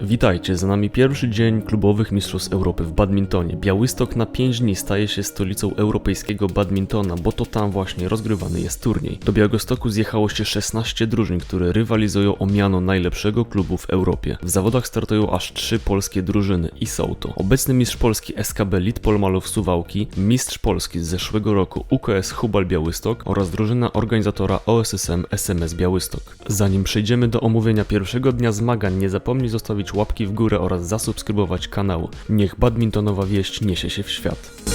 Witajcie, za nami pierwszy dzień klubowych Mistrzostw Europy w badmintonie. Białystok na 5 dni staje się stolicą europejskiego badmintona, bo to tam właśnie rozgrywany jest turniej. Do Białegostoku zjechało się 16 drużyn, które rywalizują o miano najlepszego klubu w Europie. W zawodach startują aż 3 polskie drużyny i są to obecny mistrz Polski SKB Litpol Malów Suwałki, mistrz Polski z zeszłego roku UKS Hubal Białystok oraz drużyna organizatora OSSM SMS Białystok. Zanim przejdziemy do omówienia pierwszego dnia zmagań, nie zapomnij zostawić łapki w górę oraz zasubskrybować kanał. Niech badmintonowa wieść niesie się w świat.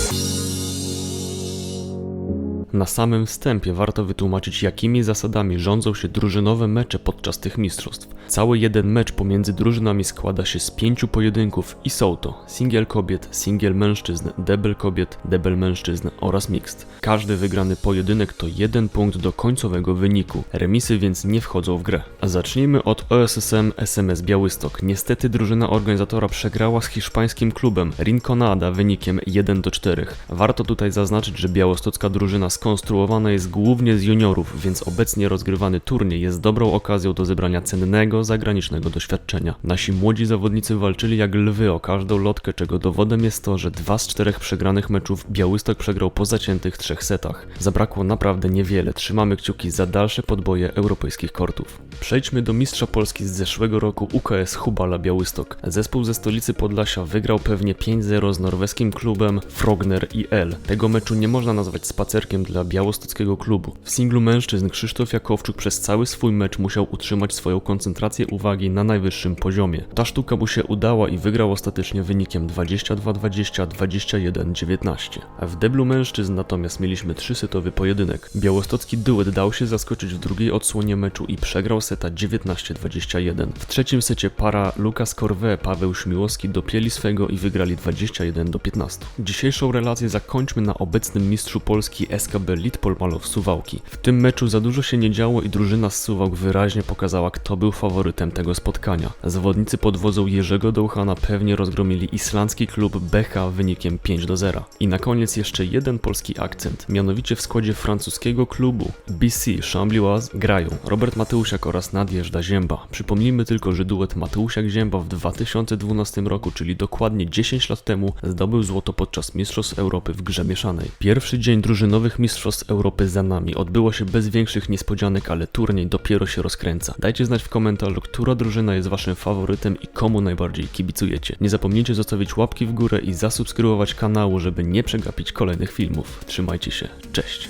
Na samym wstępie warto wytłumaczyć, jakimi zasadami rządzą się drużynowe mecze podczas tych mistrzostw. Cały jeden mecz pomiędzy drużynami składa się z pięciu pojedynków i są to singiel kobiet, singiel mężczyzn, double kobiet, double mężczyzn oraz mixed. Każdy wygrany pojedynek to jeden punkt do końcowego wyniku. Remisy więc nie wchodzą w grę. A zacznijmy od OSSM SMS Białystok. Niestety drużyna organizatora przegrała z hiszpańskim klubem Rinconada wynikiem 1 do 4. Warto tutaj zaznaczyć, że białostocka drużyna skonstruowana jest głównie z juniorów, więc obecnie rozgrywany turniej jest dobrą okazją do zebrania cennego zagranicznego doświadczenia. Nasi młodzi zawodnicy walczyli jak lwy o każdą lotkę, czego dowodem jest to, że dwa z czterech przegranych meczów Białystok przegrał po zaciętych trzech setach. Zabrakło naprawdę niewiele, trzymamy kciuki za dalsze podboje europejskich kortów. Przejdźmy do mistrza Polski z zeszłego roku UKS Hubala Białystok. Zespół ze stolicy Podlasia wygrał pewnie 5-0 z norweskim klubem Frogner IL. Tego meczu nie można nazwać spacerkiem dla białostockiego klubu. W singlu mężczyzn Krzysztof Jakowczuk przez cały swój mecz musiał utrzymać swoją koncentrację uwagi na najwyższym poziomie. Ta sztuka mu się udała i wygrał ostatecznie wynikiem 22-20, 21-19. A w deblu mężczyzn natomiast mieliśmy trzysetowy pojedynek. Białostocki duet dał się zaskoczyć w drugiej odsłonie meczu i przegrał seta 19-21. W trzecim secie para Lukas Corve, Paweł Śmiłowski dopięli swego i wygrali 21 do 15. Dzisiejszą relację zakończmy na obecnym mistrzu Polski SKB Litpol Malow Suwałki. W tym meczu za dużo się nie działo i drużyna z Suwałk wyraźnie pokazała kto był faworytem tego spotkania. Zawodnicy pod wodzą Jerzego Dołchana pewnie rozgromili islandzki klub Becha wynikiem 5 do 0. I na koniec jeszcze jeden polski akcent, mianowicie w składzie francuskiego klubu BC Chambly-Oise grają Robert Mateusiak oraz Nadjeżda Zięba. Przypomnijmy tylko, że duet Mateusiak-Zięba w 2012 roku, czyli dokładnie 10 lat temu, zdobył złoto podczas Mistrzostw Europy w grze mieszanej. Pierwszy dzień drużynowych Mistrzostw Europy za nami. Odbyło się bez większych niespodzianek, ale turniej dopiero się rozkręca. Dajcie znać w komentarzu, która drużyna jest waszym faworytem i komu najbardziej kibicujecie. Nie zapomnijcie zostawić łapki w górę i zasubskrybować kanału, żeby nie przegapić kolejnych filmów. Trzymajcie się, cześć!